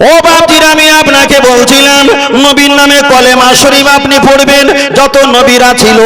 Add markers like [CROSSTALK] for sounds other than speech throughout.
ও বাপজির আমি আপনাকে বলছিলাম নবীর নামে কলেমা শরীফ আপনি পড়বেন। যত নবীরা ছিল,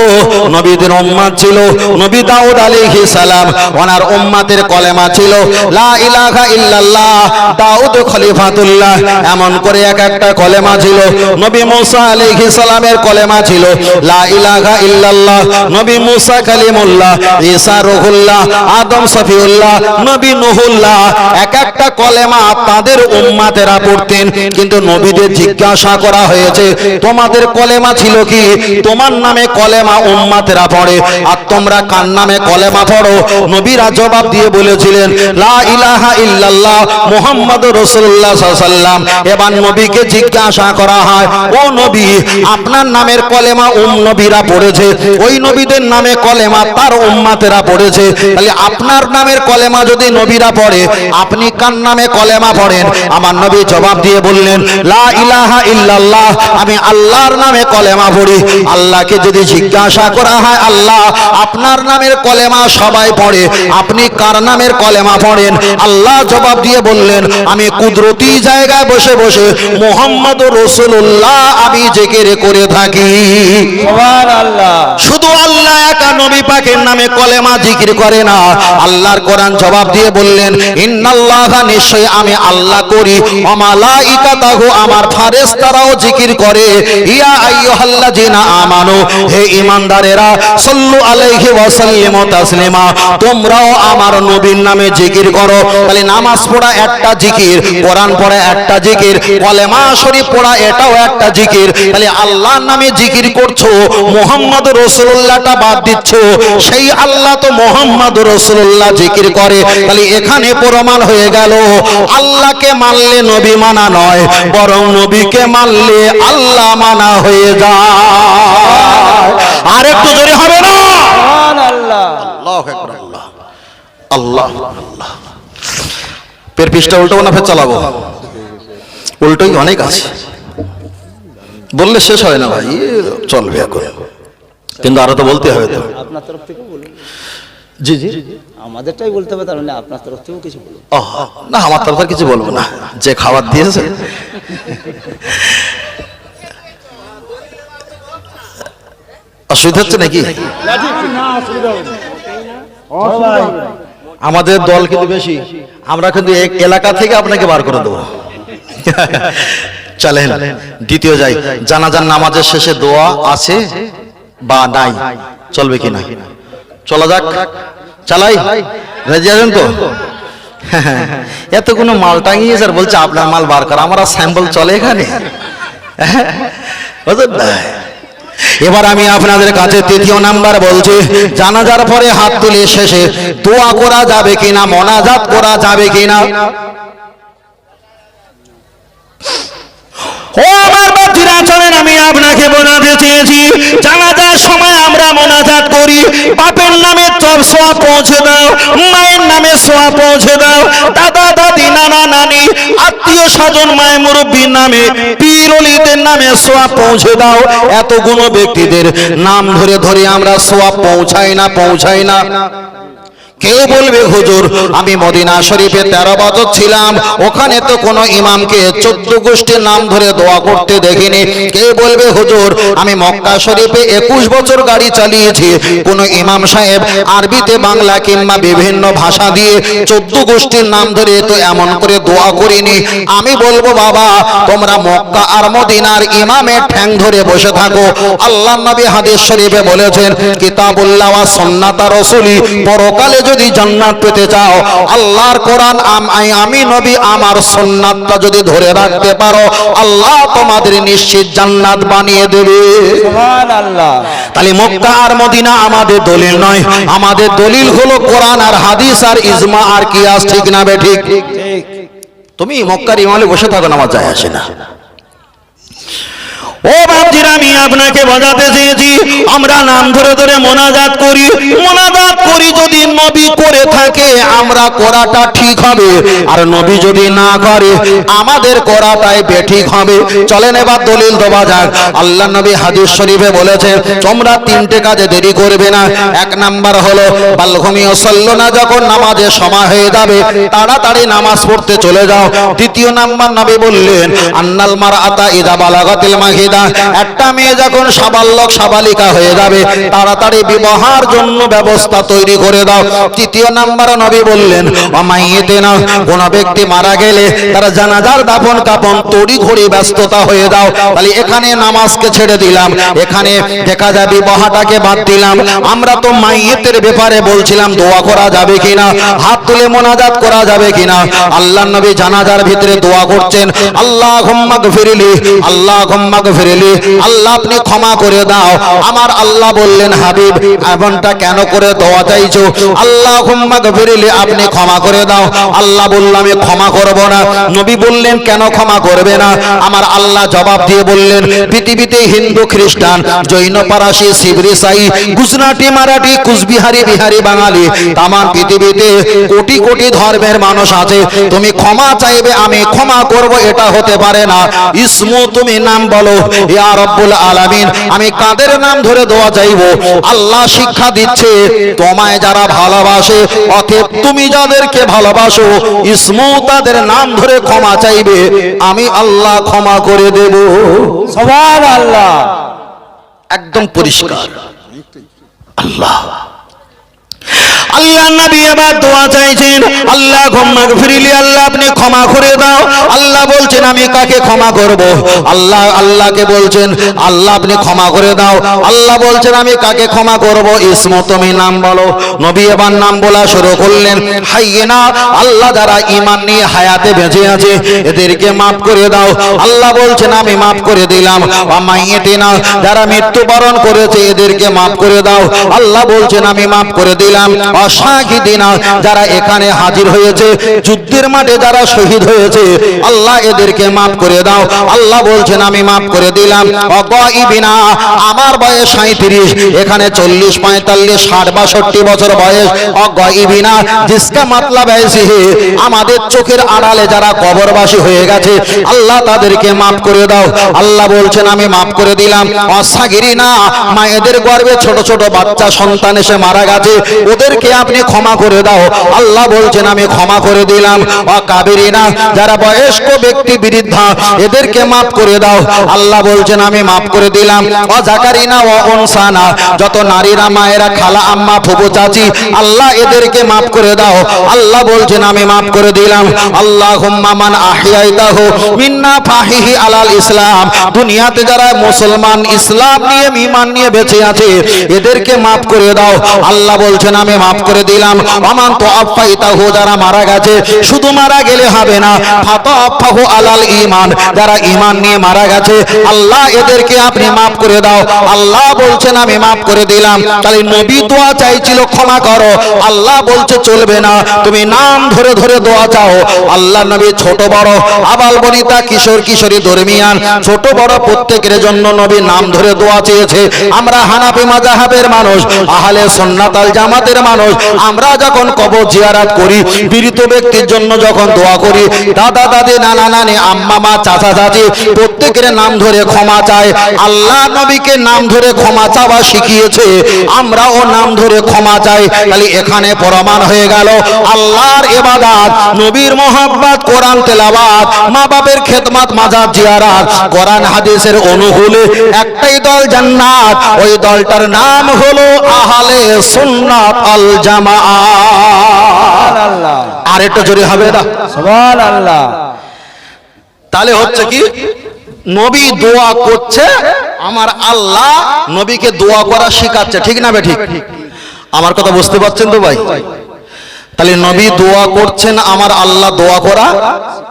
নবীদের উম্মাত ছিল, নবী দাউদ আলাইহিস সালাম ওনার উম্মাতের কলেমা ছিল, লা ইলাহা ইল্লাল্লাহ, দাউদ খলিফাতুল্লাহ, এমন করে এক একটা কলেমা ছিল, নবী মুসা আলাইহিস সালামের কলেমা ছিল, লা ইলাহা ইল্লাল্লাহ, নবী মুসা কালিমুল্লাহ, ঈসা রুহুল্লাহ, আদম সফিউল্লাহ, নবী নুহুল্লাহ, এক একটা কলেমা তাদের উম্মাতেরা পড়তেন, কিন্তু নবীদের জিজ্ঞাসা করা হয়েছে। তোমাদের কলেমা ছিল কি? তোমার নামে কলেমা উম্মাতেরা পড়ে। আর তোমরা কার নামে কলেমা পড়ো? নবীরা জবাব দিয়ে বলেছিলেন, লা ইলাহা ইল্লাল্লাহ মুহাম্মাদুর রাসূলুল্লাহ সাল্লাম এবার নবীকে জিজ্ঞাসা করা হয়, ও নবী, আপনার নামের কলেমা উম নবীরা পড়েছে? ওই নবীদের নামে কলেমা তার উম্মাতেরা পড়েছে? তাহলে আপনার নামের কলেমা যদি নবীরা পড়ে, আপনি কার নামে কলেমা পড়েন? আমার নবী জবাব দিয়ে বললেন, লা ইলাহা ইল্লাল্লাহ আমি আল্লাহর নামে কলেমা পড়ি। আল্লাহকে যদি জিজ্ঞাসা করা হয় আল্লাহ আপনার নামের কলেমা সবাই পড়ে। আপনি কার নামের কলেমা পড়েন? আল্লাহ জবাব দিয়ে বললেন আমি কুদরতি জায়গায় বসে বসে মোহাম্মদ রসুল্লাহ আমি জেকের করে থাকি। শুধু আল্লাহ একা নবী পাকের নামে কলেমা জিকির করে না। আল্লাহর কোরআন জবাব দিয়ে বললেন ইন্নাল্লাহ নিশ্চয় আমি আল্লাহ করি। অমালাইকাতাহু আমার ফারেশতারাও জিকির করে, ইয়া আইয়ুহাল্লাযিনা আমানু, হে ঈমানদারেরা, সাল্লু আলাইহি ওয়া সাল্লিমু তাসলিমা, তোমরাও আমার নবীর নামে জিকির করো। তাহলে নামাজ পড়া একটা জিকির, কোরআন পড়া একটা জিকির, কলেমা শরীফ পড়া এটাও একটা জিকির। তাহলে আল্লাহর নামে জিকির করছ, মোহাম্মদ রসুল্লাহটা বাদ দিচ্ছ, সেই আল্লাহ তো মোহাম্মদ রসুল্লাহ জিকির করে। তাহলে এখানে প্রমাণ হয়ে গেল, আল্লাহকে মানলে নবী মানা নয়, বরং নবীকে মানলে আল্লাহ মানা হয়ে যায়। আর একটু জোরে হবে না? আল্লাহ আল্লাহ পিসটা উল্টো না ফের চালাবো? উল্টোই অনেক আছে। বললে শেষ হয় না ভাই চলবে এখন। কিন্তু আরও তো বলতে হবে তো। আপনার তরফ থেকে বলুন। জি জি। আমাদেরটাই বলতে হবে তার মানে আপনার তরফ থেকেও কিছু বলুন। না আমার তরফ কিছু বলব না। যে খাবার দিয়েছে। অসুবিধা হচ্ছে নাকি? আমাদের দল কিন্তু বেশি। আমরা কিন্তু এক এলাকা থেকে আপনাকে বার করে দেবো। চলেন দ্বিতীয় যাই। জানাজান নামাজের শেষে দোয়া আছে বা নাই? চলবে কি না চলা যাক। চালাই। রাজি আছেন তো? [LAUGHS] এত কোনো মাল টাঙিয়ে স্যার বলছে, আপনার মাল বার করা, আমার স্যাম্পল চলে এখানে? [LAUGHS] এবার আমি আপনাদের কাছে তৃতীয় নাম্বার বলছি, জানাজার পরে হাত তুলে শেষে দোয়া করা যাবে কিনা, মনাজাত করা যাবে কিনা? ও জানাজার সময় আমরা মোনাজাত করি। মায়ের নামে সোয়া পৌঁছে দাও। দাদা, দাদি, নানা আত্মীয় স্বজন নামে নামে পৌঁছে দাও। ব্যক্তিদের নাম ধরে ধরে আমরা সোয়া পৌঁছাই না পৌঁছাই না। কেউ বলবে, হুজুর, আমি মদিনা শরীফে তেরো বছর ছিলাম। ওখানে তো কোনো ইমামকে চোদ্দ গোষ্ঠীর নাম ধরে দোয়া করতে দেখিনি। কেউ বলবে, হুজুর, আমি মক্কা শরীফে একুশ বছর গাড়ি চালিয়েছি। কোনো ইমাম সাহেব আরবিতে বাংলা কিংবা বিভিন্ন ভাষা দিয়ে চোদ্দ গোষ্ঠীর নাম ধরে তো এমন করে দোয়া করিনি। আমি বলব, বাবা, তোমরা মক্কা আর মদিনার ইমামের ঠ্যাং ধরে বসে থাকো। আল্লাহ নবী হাদিস শরীফে বলেছেন, কিতাবুল্লাহ ওয়া সুন্নাতা রাসূলি, পরকালে যদি জান্নাত পেতে চাও আল্লাহর কোরআন আমি নবী আমার সুন্নাতটা যদি ধরে রাখতে পারো আল্লাহ তোমাদের নিশ্চিত জান্নাত বানিয়ে দেবে। তাহলে মক্কা আর মদিনা আমাদের দলিল নয়। আমাদের দলিল হলো কোরআন আর হাদিস আর ইজমা আর কিয়াস ঠিক না বে ঠিক? তুমি মক্কার ইমালে বসে থাকো না আমার যায় আসে না। ও বাপজিরা, আমি আপনাকে বোঝাতে চেয়েছি। আমরা নাম ধরে ধরে মোনাজাত করি। মোনাজাত করি যদি নবী করে থাকে, আমরা করাটা ঠিক হবে। আর নবী যদি না করে, আমাদের করাটাই বেঠিক হবে। চলেন এবার দলিল দেওয়া যাক। আল্লাহ নবী হাদিস শরীফে বলেছে, তোমরা তিনটে কাজে দেরি করবে না। এক নাম্বার হলো বালঘুমিও সল্লো না যখন নামাজে সময় হয়ে যাবে, তাড়াতাড়ি নামাজ পড়তে চলে যাও। দ্বিতীয় নাম্বার নবী বললেন, আন্নাল মার আতা ইদা বালাগাতিল মাহিদা একটা মেয়ে যখন সাবালক সাবালিকা হয়ে যাবে, তাড়াতাড়ি বিবাহের জন্য ব্যবস্থা তৈরি করে দাও। তৃতীয় নাম্বার নবী বললেন অমাইয়েতে না কোন ব্যক্তি মারা গেলে তারা জানাজার দাফন কাপন তড়ি ঘড়ি ব্যস্ততা হয়ে দাও তাহলে এখানে নামাজকে ছেড়ে দিলাম। এখানে দেখা যায় বিবাহটাকে বাদ দিলাম। আমরা তো মাইয়েতের ব্যাপারে বলছিলাম, দোয়া করা যাবে কিনা? হাত তুলে মোনাজাত করা যাবে কিনা? আল্লাহ নবী জানাজার ভিতরে দোয়া করছেন আল্লাহ ঘম্মাক ফিরিলি আল্লাহ ঘম্মাক ফিরিলি, আল্লাহ আপনি ক্ষমা করে দাও। আমার আল্লাহ বললেন, হাবিব, এমনটা কেন করে দোয়া চাইছো আল্লাহ ফিরিলি আপনি ক্ষমা করে দাও। আল্লাহ বলল, আমি ক্ষমা করব না। নবী বললেন, কেন ক্ষমা করবে না? আমার আল্লাহ জবাব দিয়ে বললেন, পৃথিবীতে হিন্দু খ্রিস্টান, জৈন পারাসি শিবরি সাই, গুজরাটি, মারাঠি, কুচবিহারি, বিহারি, বাঙালি তাম পৃথিবীতে কোটি কোটি ধর্মের মানুষ আছে। তুমি ক্ষমা চাইবে, আমি ক্ষমা করব, এটা হতে পারে না। ইসমু, তুমি নাম বলো। ইয়া রব্বুল আলামিন আমি কাদের নাম ধরে দোয়া চাইব? আল্লাহ শিক্ষা দিচ্ছে তোমায় যারা ভালোবাসে অতএব তুমি যাদেরকে ভালোবাসো ইসমু তাদের নাম ধরে ক্ষমা চাইবে আমি আল্লাহ ক্ষমা করে দেব। সবার আল্লাহ একদম পরিষ্কার। আল্লাহ। আল্লাহ নবী এবার দোয়া চাইছেন আল্লাহ ফিরিলি আল্লাহ আপনি ক্ষমা করে দাও। আল্লাহ বলছেন, আমি কাকে ক্ষমা করব? আল্লাহ, আল্লাহকে বলছেন, আল্লাহ আপনি ক্ষমা করে দাও। আল্লাহ বলছেন, আমি কাকে ক্ষমা করব? ইসমো তুমি নাম বলো। নবী এবার নাম বলা শুরু করলেন হাইয়েনা আল্লাহ যারা ইমান নিয়ে হায়াতে বেঁচে আছে, এদেরকে মাফ করে দাও। আল্লাহ বলছেন, আমি মাফ করে দিলাম। মাইয়েটিনা যারা মৃত্যুবরণ করেছে, এদেরকে মাফ করে দাও। আল্লাহ বলছেন, আমি মাফ করে দিলাম। শাহিদিনা যারা এখানে হাজির হয়েছে, যুদ্ধের মাঠে যারা শহীদ হয়েছে, আল্লাহ এদেরকে মাফ করে দাও। আল্লাহ বলছেন, আমি মাফ করে দিলাম। আমার বয়স সাঁত্রিশ এখানে চল্লিশ, পঁয়তাল্লিশ, ষাট, বাষট্টি বছর বয়স। জিসকা মাতলা বয়সী আমাদের চোখের আড়ালে যারা কবরবাসী হয়ে গেছে, আল্লাহ তাদেরকে মাফ করে দাও। আল্লাহ বলছেন, আমি মাফ করে দিলাম। অসাগিরি না মায়েদের গর্বে ছোট ছোট বাচ্চা সন্তান এসে মারা গেছে। ওদেরকে আপনি ক্ষমা করে দাও। আল্লাহ বলছেন, আমি ক্ষমা করে দিলাম। অকাবেরি না যারা বয়স্ক ব্যক্তি বৃদ্ধা এদেরকে মাফ করে দাও। আল্লাহ বলছেন, আমি মাফ করে দিলাম। ও জাকারিনা, ও অনসানা যত নারীরা, মায়েরা, খালা, আম্মা ফুবু চাচি, আল্লাহ এদেরকে মাফ করে দাও। আল্লাহ বলছেন, আমি মাফ করে দিলাম। আল্লাহ মান আহিয়াইতাহু মিন্না ফাহিহি আলাল ইসলাম। দুনিয়াতে যারা মুসলমান, ইসলাম নিয়ে, ইমান নিয়ে বেঁচে আছে, এদেরকে মাফ করে দাও। আল্লাহ বলছেন, আমি মাফ করে দিলাম। অমান তো আফাইতাহু যারা মারা গেছে, শুধু মারা গেলে হবে না। ফাতা আফাহু আলাল ইমান যারা ইমান নিয়ে মারা গেছে, আল্লাহ এদেরকে আপনি মাফ করে দাও। আল্লাহ বলছেন, আমি মাফ করে দিলাম। তাহলে নবী দোয়া চাইছিল, ক্ষমা করো। আল্লাহ বলছে, চলবে না। তুমি নাম ধরে ধরে দোয়া চাও। আল্লাহ নবী ছোট বড়, আবাল বনিতা, কিশোর, কিশোরী, দরমিয়ান। ছোট বড় প্রত্যেকের জন্য নবী নাম ধরে দোয়া চেয়েছে। আমরা হানাফি মাজাহাবের মানুষ, আহলে সুন্নাতাল জামাতের মানুষ। আমরা যখন কবর জিয়ারাত করি, পীড়িত ব্যক্তির জন্য যখন দোয়া করি, দাদা, দাদি, নানা, নানি, আম্মা, মা, চাচা, চাচি, প্রত্যেকের নাম ধরে ক্ষমা চায়। আল্লাহ নবীকে নাম ধরে ক্ষমা চাওয়া শিখিয়েছে। আমরাও নাম ধরে ক্ষমা চাই। তাহলে এখানে প্রমাণ হয়ে গেল, আল্লাহর ইবাদত, নবীর মোহাব্বত, কোরআন তেলাওয়াত মা বাপের খেদমত, মাজার জিয়ারাত, কোরআন, হাদিসের অনুকূলে একটাই দল জান্নাত। ওই দলটার নাম হলো আহলে সুন্নাত আল আল্লাহ আর একটু জোরে হবে না? আল্লাহ তাহলে হচ্ছে কি নবী দোয়া করছে আমার আল্লাহ নবীকে দোয়া করা শিখাচ্ছে ঠিক না ঠিক? আমার কথা বুঝতে পারছেন তো ভাই? তাহলে নবী দোয়া করছেন আমার আল্লাহ দোয়া করা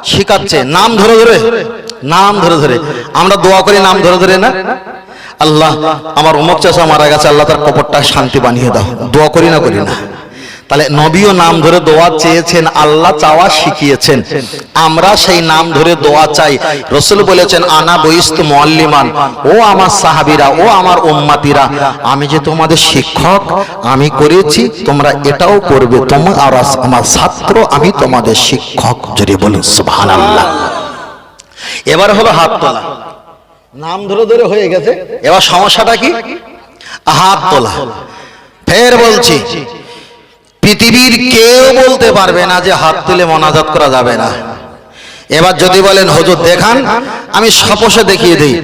শিখাচ্ছে। নাম ধরে ধরে নাম ধরে ধরে। আমরা দোয়া করি নাম ধরে ধরে না? আল্লাহ, আমার অমুক চাষা মারা গেছে, আল্লাহ তার কবরটা শান্তি বানিয়ে দাও। দোয়া করি না করি না। তাহলে নবীও নাম ধরে দোয়া চেয়েছেন, আল্লাহ চাওয়া শিখিয়েছেন। আমরা সেই নাম ধরে দোয়া চাই। রসুল বলেছেন, আনা বইস্ত মোয়াল্লিমান ও আমার সাহাবিরা, ও আমার উম্মাতিরা, আমি যে তোমাদের শিক্ষক, আমি করেছি, তোমরা এটাও করবে। তোমার আমার ছাত্র, আমি তোমাদের শিক্ষক। যদি বলুন, সুবহানাল্লাহ। এবার হলো হাত তোলা। নাম ধরে ধরে হয়ে গেছে। এবার সমস্যাটা কি? হাত তোলা। ফের বলছি, পৃথিবীর কেউ বলতে পারবে না যে হাত তুলে মনাজাত করা যাবে না। এবার যদি বলেন, হুজুর, দেখান, আমি সপসে দেখিয়ে দিই।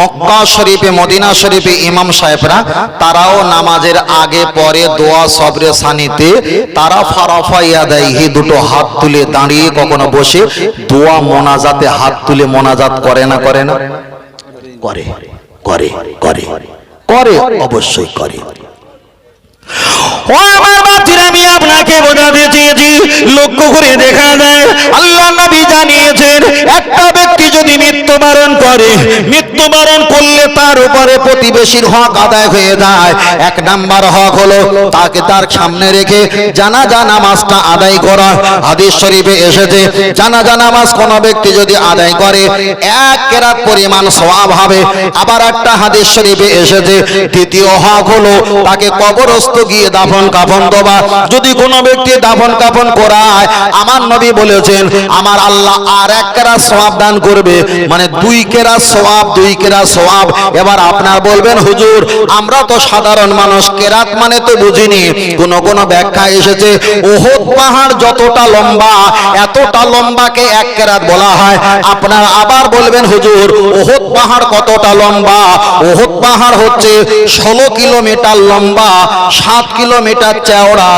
মক্কা শরীফে, মদিনা শরীফে ইমাম সাহেবরা, তারাও নামাজের আগে, পরে দোয়া, সবরে, সানিতে, তারা ফারাফাইয়া দেয় ইয়াদাইহি, দুটো হাত তুলে দাঁড়িয়ে কখনো বসে দোয়া মোনাজাতে হাত তুলে মোনাজাত করে না করে না? করে করে করে করে অবশ্যই করে। ও আমার বাচ্চারা আমি আপনাকে বোঝাতে চেয়েছি। লক্ষ্য করে দেখা যায়, আল্লাহ নবী জানিয়েছেন, একটা ব্যক্তি যদি মৃত্যুবরণ করে, মৃত্যুবরণ করলে তার উপরে প্রতিবেশীর হক আদায় হয়ে যায়। এক নাম্বার হক হলো তাকে তার সামনে রেখে জানাজা নামাজটা আদায় করা। হাদিস শরীফে এসেছে, জানাজা নামাজ কোন ব্যক্তি যদি আদায় করে, এক কেরাত পরিমাণ সওয়াব হবে। আবার একটা হাদিস শরীফে এসেছে, দ্বিতীয় হক হলো তাকে কবরস্থ গিয়ে দাফন কাফন দেওয়া যদি কোনো ব্যক্তি দাফন কাফন করায়, আমার নবী বলেছেন, আমার আল্লাহ আর এক কেরা সওয়াব দান করবে? মানে দুই কেরা সওয়াব, দুই কেরা সওয়াব। এবার আপনার বলবেন, হুজুর, আমরা তো সাধারণ মানুষ, কেরাত মানে তো বুঝিনি। কোন কোন ব্যাখ্যা এসেছে, ওহদ পাহাড় যতটা লম্বা, এতটা লম্বাকে এক কেরাত বলা হয়। আপনার আবার বলবেন, হুজুর, ওহদ পাহাড় কতটা লম্বা? ওহদ পাহাড় হচ্ছে ষোলো কিলোমিটার লম্বা সাত কিলোমিটার চেওড়া,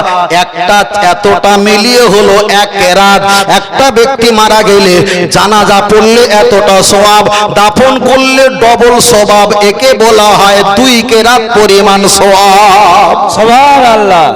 একটা এতটা মিলিয়ে হলো এক কেরাত। একটা ব্যক্তি মারা গেলে জানাজা পড়লে এতটা স্বভাব দাফন করলে ডবল স্বভাব একে বলা হয় দুই কেরাত পরিমাণ স্বভাব স্বভাব আল্লাহ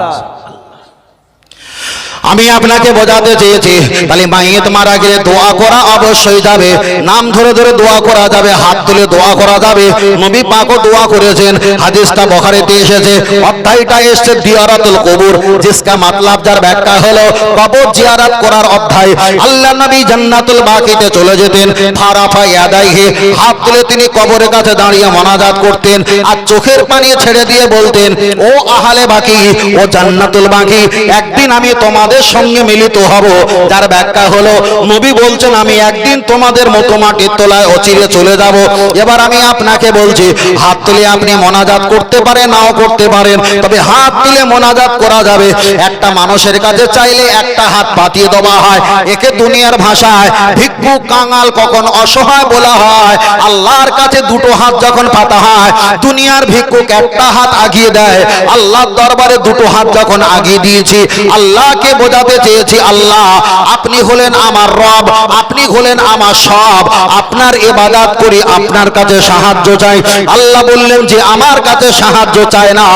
আমি আপনাকে বোঝাতে চেয়েছি, তাহলে মাইয়েত মারা গেলে দোয়া করা অবশ্যই যাবে। নাম ধরে ধরে দোয়া করা যাবে, হাত তুলে দোয়া করা যাবে। নবী পাকও দোয়া করেছেন, হাদিসটা বখারিতে এসেছে। অধ্যায়টা এসেছে জিয়ারাতুল কবুর, জিসকা মাতলাব যার ব্যাখ্যা হলো, কবর জিয়ারাত করার অধ্যায়। আল্লাহ নবী জান্নাতুল বাকিতে চলে যেতেন, ফারাফা ইয়াদাইহি, হাত তুলে তিনি কবরের কাছে দাঁড়িয়ে মোনাজাত করতেন আর চোখের পানি ছেড়ে দিয়ে বলতেন, ও আহালে বাকি, ও জান্নাতুল বাকি, একদিন আমি তোমাদের সঙ্গে মিলিত হব। যার ব্যাখ্যা হলো, নবী বলছেন, আমি একদিন তোমাদের মতো মাটির তলায় অচিরে চলে যাব। এবার আমি আপনাকে বলছি, হাত তুলে আপনি মোনাজাত করতে পারেন, নাও করতে পারেন, তবে হাত তুলে মোনাজাত করা যাবে। একটা মানুষের কাছে চাইলে একটা হাত পাতিয়ে দেওয়া হয়। একে দুনিয়ার ভাষায় ভিক্ষু, কাঙাল, কখন অসহায় বলা হয়। আল্লাহর কাছে দুটো হাত যখন পাতা হয়, দুনিয়ার ভিক্ষুক একটা হাত আগিয়ে দেয়। আল্লাহর দরবারে দুটো হাত যখন আগিয়ে দিয়েছি, আল্লাহকে বোঝাতে চেয়েছি, আল্লাহ, আপনি হলেন আমার রব, আপনি হলেন আমার সব, আপনার ইবাদত করি, আপনার কাছে সাহায্য চাই। আল্লাহ বললেন যে, আমার কাছে সাহায্য চায় না,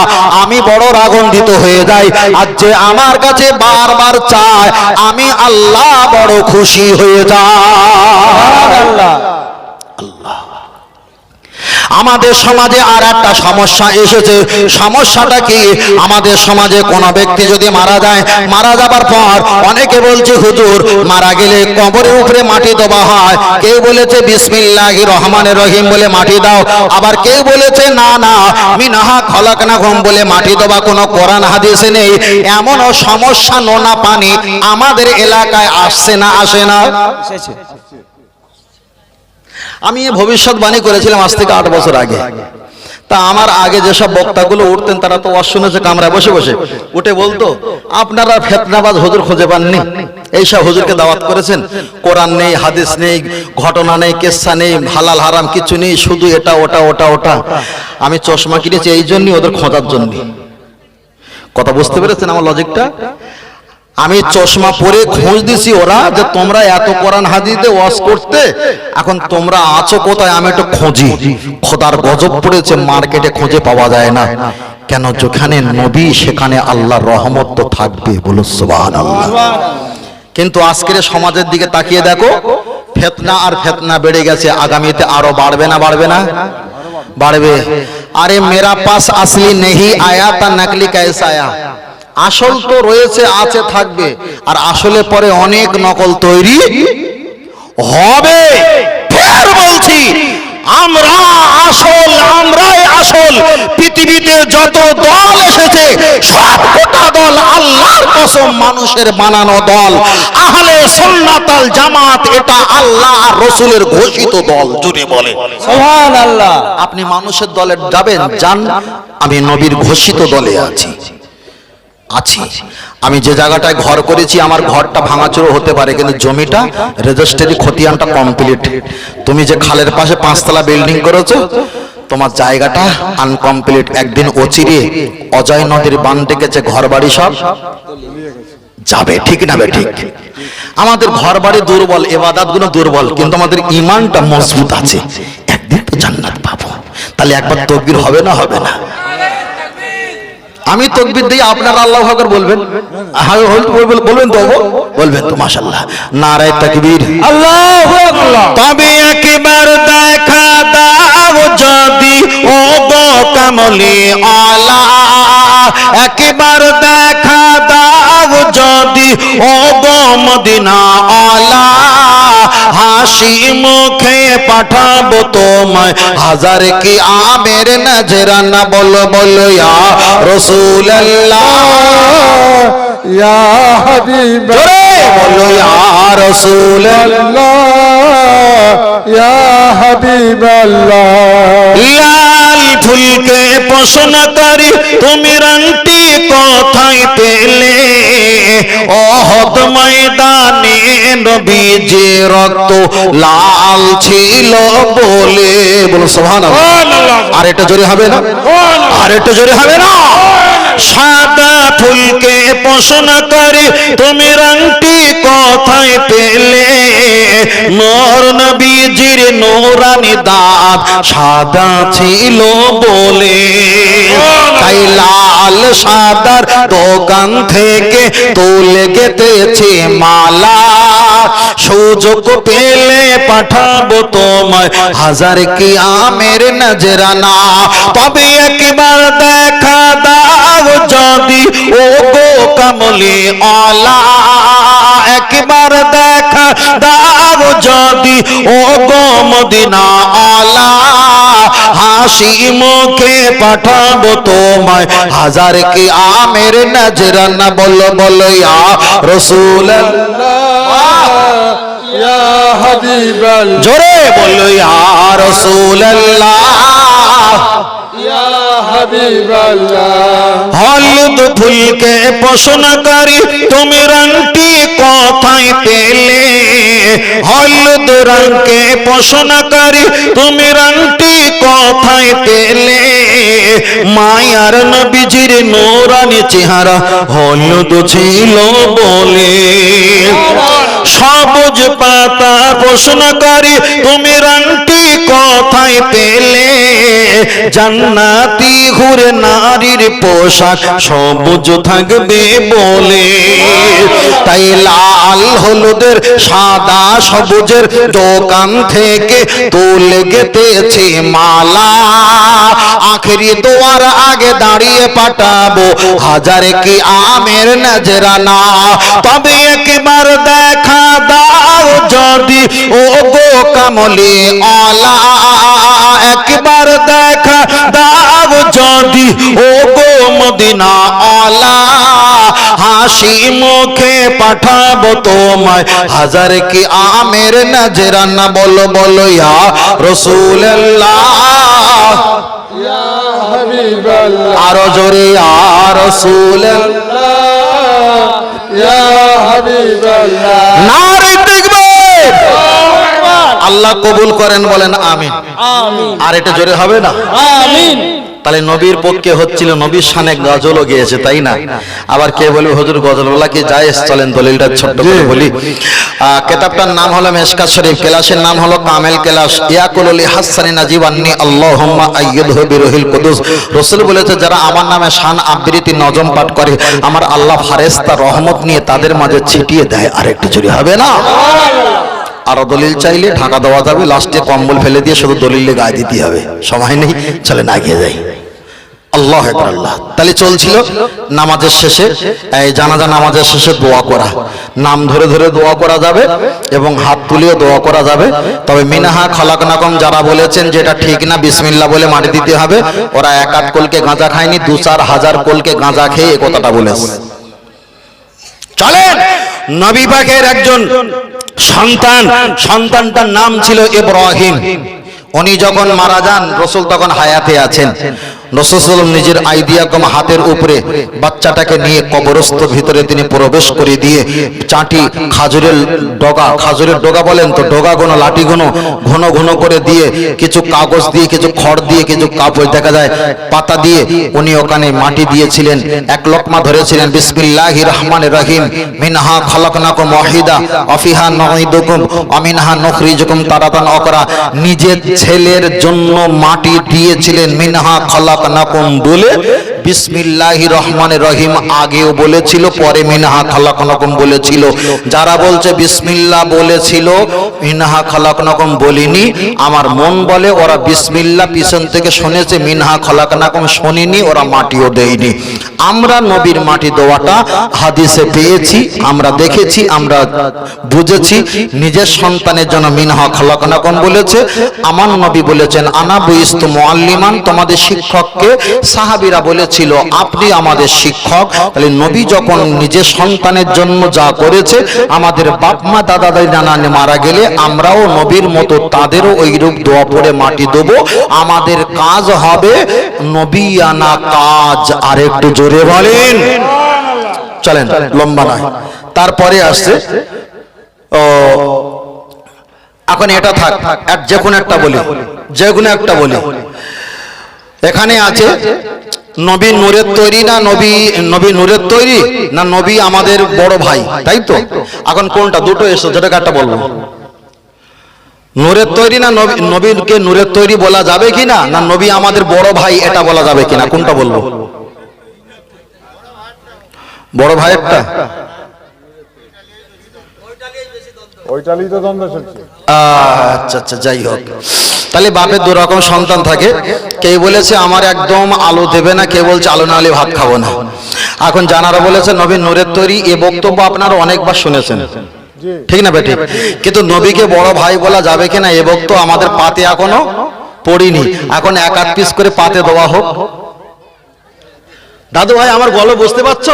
আমি বড় রাগন্দিত হয়ে যাই। আর যে আমার কাছে বারবার চায়, আমি আল্লাহ বড় খুশি হয়ে যাই। আল্লাহ আমাদের সমাজে আর একটা সমস্যা এসেছে। সমস্যাটা কি? আমাদের সমাজে কোনো ব্যক্তি যদি মারা যায়, মারা যাবার পর অনেকে বলছে, হুজুর, মারা গেলে কবরের উপরে মাটি দেওয়া হয়। কেউ বলেছে, বিসমিল্লাহি রহমানের রহিম বলে মাটি দাও। আবার কেউ বলেছে, না না, মিনাহা খলাক না ঘম বলে মাটি দেওয়া কোনো কোরআন হাদিসে নেই। এমনও সমস্যা নোনা পানি আমাদের এলাকায় আসছে না, আসে না। আমি ভবিষ্যৎবাণী করেছিলাম আজ থেকে আট বছর আগে। তা আমার আগে যেসব বক্তাগুলো উঠতেন, তারা তো ওয়াজ শুনেছে কামরায় বসে বসে উঠে বলতো, আপনারা ফেতনাবাজ হুজুর খুঁজে পাননি? এইসব হুজুরকে দাওয়াত করেছেন? কোরআন নেই, হাদিস নেই, ঘটনা নেই, কেসা নেই, হালাল, হারাম কিছু নেই, শুধু এটা, ওটা ওটা ওটা। আমি চশমা কিনেছি, এই জন্যই ওদের খোঁজার জন্য কথা বুঝতে পেরেছেন আমার লজিকটা আমি চশমা পরে খোঁজ দিছি ওরা যে হ্যাঁ। তোমরা এত কোরআন হাদিতে ওয়াজ করতে এখন তোমরা আছো কোথায়? আমি একটু খোঁজি। খোদার গজব পড়েছে মার্কেটে খুঁজে পাওয়া যায় না। কেন যেখানে নবী সেখানে আল্লাহর রহমত তো থাকবে। বলো সুবহানাল্লাহ। কিন্তু আজকের সমাজের দিকে তাকিয়ে দেখো ফেতনা আর ফেতনা বেড়ে গেছে। আগামীতে আরও বাড়বে না বাড়বে না? বাড়বে আরে মেরা পাস আসলি নেহি আয়া তা নকলি কেসা আয়া। আসল তো রয়েছে আছে থাকবে। আর আসলে পরে অনেক নকল তৈরি হবে। ফের বলছি আমরা আসল আমরাই আসল। পৃথিবীতে যত দল এসেছে সব গোটা দল আল্লাহর কসম মানুষের বানানো দল। আহলে সুন্নাতাল জামাত এটা আল্লাহ রসুলের ঘোষিত দল জুড়ে বলে। আল্লাহ আপনি মানুষের দলে যাবেন যান। আমি নবীর ঘোষিত দলে আছি। আছি। আমি যে জায়গাটায় ঘর করেছি, আমার ঘরটা ভাঙাচুরো হতে পারে, কিন্তু জমিটা, রেজিস্ট্রি খতিয়ানটা কমপ্লিট তুমি যে খালের পাশে পাঁচতলা বিল্ডিং করেছ, তোমার জায়গাটা আনকমপ্লিট একদিন অচিরে অজয় নদীর বান ডেকেছে ঘর বাড়ি সব যাবে, ঠিক না বে, ঠিক। আমাদের ঘর বাড়ি দুর্বল এবাদাতগুলো দুর্বল, কিন্তু আমাদের ইমানটা মজবুত আছে। একদিন তো জান্নাত পাবো। তাহলে একবার তকবির হবে না হবে না। আমি তকবির দিই আপনারা আল্লাহ আকবার বলবেন? হ্যাঁ হয়তো বলবেন বলবেন তো বলবেন তো মাশাআল্লাহ। নারায় তাকবীর। আল্লাহ আল্লাহ তবে একবার দেখা দাও যদি ও গো কামলি আলা। একবার দেখা দাও যদি ও গো মদিনা আলা। হাসি মুখে পাঠাবো তোমায়। হাজার কি আমের নজরানা বলো বলো ইয়া ইয়া হাবিব। বলো ইয়া রসুল ইয়া হাবিব আল্লাহ লাল ফুলকে পছন্দ করি তুমি রংটি কোথায় পেলে? অহত ময়দানে নবীজি রক্ত লাল ছিল বলে। বলো সোহান আর এটা জোরে হবে না? আর এটা জোরে হবে না? সাদা ফুলকে পছন্দ করে, তুমি রংটি কোথায় পেলে? মোর নবীজির নোরানি দাঁত সাদা ছিল বলে। তাই লাল সাদার দোকান থেকে তুলে গেতেছে মালা। সুযোগ পেলে পাঠাবো তোমায় হাজার কি আমের নজরানা। তবে একবার দেখা দাও। যদি ও গো কমলি আলা। একবার দেখা দাও যদি ও গো মদিনা আলা। হাসি মুখে পাঠাবো তোমায়। হাজার কি আমের নজরানা বলো বলো ইয়া রসুল জোরে বলো ইয়া আল্লাহ হলুদ ফুলকে পছন্দ করি তুমি রংটি কোথায় পেলে? হলুদ রঙকে পছন্দ করি তুমি রংটি কোথায় পেলে? মায়ার নবীজির নোরানি চেহারা হলুদ ছিল বলে। সবুজ পাতা প্রশ্ন করি তুমি রংটি কোথায় পেলে? জান্নাতি ঘুরে নারীর পোশাক সবুজ থাকবে বলে। তাই লাল হলুদের, সাদা সবুজের দোকান থেকে তুলে গেতেছে মালা। আখেরি দোয়ার আগে দাঁড়িয়ে পাঠাবো, হাজারে কি আমের নজরানা। তবে একবার দেখা দাও যদি ও গো কামলি আলা। একবার দেখা দাও যদি ও গো মদিনা আলা। হাসি মুখে পাঠাবো তোমায়। হাজার কি আমের নজরানা বলো বলো ইয়া রসুল্লাহ ইয়া আরও জোরে আর ইয়া হাবিব আল্লাহ নারে দেখবে আল্লাহ কবুল করেন বলেন আমিন। আমিন। আর এটা জোরে হবে না? আমিন। তাহলে নবীর পক্ষে হচ্ছিল নবীর শানে গজলও গিয়েছে তাই না? আবার কে বলি হজুর গজল বলা কি জায়েজ চলেন দলিলটা ছোট্ট করে বলি? কেতাবটার নাম হলো মেশকাত শরীফ কেলাসের নাম হলো কামেল কেলাস। ইয়াকুলি হাসানি নাজিবান্নি আল্লাহুম্মা আইয়্যিদহু বিরুহিল কুদুস। রাসূল বলেছে যারা আমার নামে শান আবৃত্তি নজম পাঠ করে আমার আল্লাহ ফারেস্তা রহমত নিয়ে তাদের মাঝে ছিটিয়ে দেয়। আর একটু চুরি হবে না? আরও দলিল চাইলে ঢাকা দেওয়া যাবে, লাস্টে কম্বল ফেলে দিয়ে শুধু দলিলে গায়ে দিতে হবে। সময় নেই, চলে না গিয়ে যাই। আল্লাহ আল্লাহ। তাহলে চলছিল নামাজের শেষে, এই জানাজা নামাজের শেষে দোয়া করা। নাম ধরে ধরে দোয়া করা যাবে এবং হাত তুলেও দোয়া করা যাবে। তবে মিনাহা খলাকনাকম যারা বলেছেন যেটা ঠিক না বিসমিল্লা বলে মাটি দিতে হবে, ওরা এক আধ কোলকে গাঁজা খায়নি, দু চার হাজার কোলকে গাঁজা খেয়ে এ কথাটা বলেছে। চলেন, নবী পাকের একজন সন্তান সন্তানটার নাম ছিল ইব্রাহিম। উনি যখন মারা যান রসুল তখন হায়াতে আছেন। রসুল নিজের আইডিয়া কম হাতের উপরে বাচ্চাটাকে নিয়ে কবরস্থ ভিতরে তিনি প্রবেশ করে দিয়ে চাটি খাজুরের ডগা খাজুরের ডগা বলেন তো, ডগা গুনো লাঠি গুনো ঘন ঘন করে দিয়ে কিছু কাগজ দিয়ে, কিছু খড় দিয়ে, কিছু কাপড় দেখা যায়, পাতা দিয়ে উনি ওখানে মাটি দিয়েছিলেন, এক লোকমা ধরেছিলেন, বিসমিল্লাহি রহমান রহিম, মিনহা খলকনাকুম ওয়াহিদা অফিহা নঈদুকুম অমিনহা নুখরিজুকুম তারাতান অকরা নিজের ছেলের জন্য মাটি দিয়েছিলেন, মিনহা খলকনাকুম বলে বিসমিল্লাহি রহমান রহিম আগেও বলেছিল, পরে মিনহা খলকনাকুম বলেছিল। যারা বলছে বিসমিল্লাহ বলেছিল, মিনহা বলিনি, আমার মন বলে ওরা পিছন থেকে শুনেছে, মিনহা শোনেনি, ওরা মাটিও দেয়নি। আমরা নবীর মাটি দেওয়াটা হাদিসে পেয়েছি, আমরা দেখেছি, আমরা বুঝেছি, নিজের সন্তানের জন্য মিনহা খলাকনাকুম বলেছে, আমার নবী বলেছেন, আনা বুইস্ত মুআল্লিমান, তোমাদের শিক্ষককে সাহাবীরা বলেছিল, আপনি আমাদের শিক্ষক। তাহলে নবী যখন নিজের সন্তানের জন্য যা করেছে, আমাদের বাপ মা দাদা দাদি নানা মারা গেলে আমরাও নবীর মতো তাদেরও ওই রূপ দোয়া পড়ে মাটি দেব। আমাদের কাজ হবে নবী আনা কাজ। আর একটু জোরে বলেন। চলেন, লম্বা নয়। তারপরে আসছে, ও, এখন এটা থাক যে কোনো একটা বলি, যে কোনো একটা বলি। এখানে আছে নবী নূরের তৈরি না নবী নবী নূরের তৈরি না নবী আমাদের বড় ভাই তাই তো? এখন কোনটা? দুটো এসো যেটা একটা বলব। নূরের তৈরি না নবী নবীকে নূরের তৈরি বলা যাবে কি না? না নবী আমাদের বড় ভাই এটা বলা যাবে কিনা কোনটা বলব? বড় তো দ্বন্দ্ব আচ্ছা আচ্ছা যাই হোক। তাহলে বাপের দু রকম সন্তান থাকে। কে বলেছে আমার একদম আলো দেবে না। কেউ বলছে আলো না হলে ভাত খাব না। এখন জানারা বলেছে নবী নূরের তৈরি এ বক্তব্য আপনারা অনেকবার শুনেছেন। ঠিক না বেটি? কিন্তু নবীকে বড় ভাই বলা যাবে কিনা এ বক্তব্য আমাদের পাতে এখনও পড়িনি। এখন এক আধ পিস করে পাতে দেওয়া হোক। দাদু ভাই আমার গল্প বুঝতে পারছ?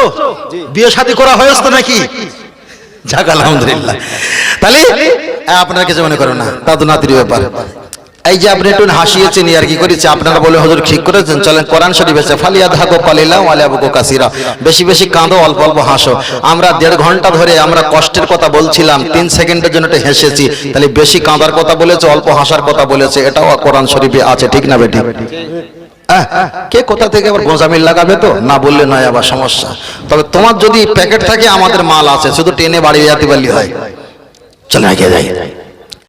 বিয়ে শাদী করা হয়েছে নাকি? যাক আলহামদুলিল্লাহ। তাহলে আপনারা কিছু মনে করো না। দাদু নাতির ব্যাপার। এই যে আপনি একটু হাসিয়েছেন আর কি করেছে, আপনারা বলে হজুর ঠিক করেছেন, চলেন কোরআন শরীফ আছে, ফালিয়া ধাকো পালিলা ওয়ালিয়াবুকো কাসিরা। বেশি বেশি কাঁদো, অল্প অল্প হাসো। আমরা দেড় ঘণ্টা ধরে আমরা কষ্টের কথা বলছিলাম, তিন সেকেন্ডের জন্য একটু হেসেছি, তাহলে বেশি কাঁদার কথা বলেছে, অল্প হাসার কথা বলেছে, এটাও কোরআন শরীফে আছে, ঠিক না বেটি? কে কোথা থেকে আবার গোঁজামিল লাগাবে তো? না বললে নয় আবার সমস্যা। তবে তোমার যদি প্যাকেট থাকে, আমাদের মাল আছে, শুধু টেনে বাড়ি যেতে পারলি হয়। চলে আগে যাই।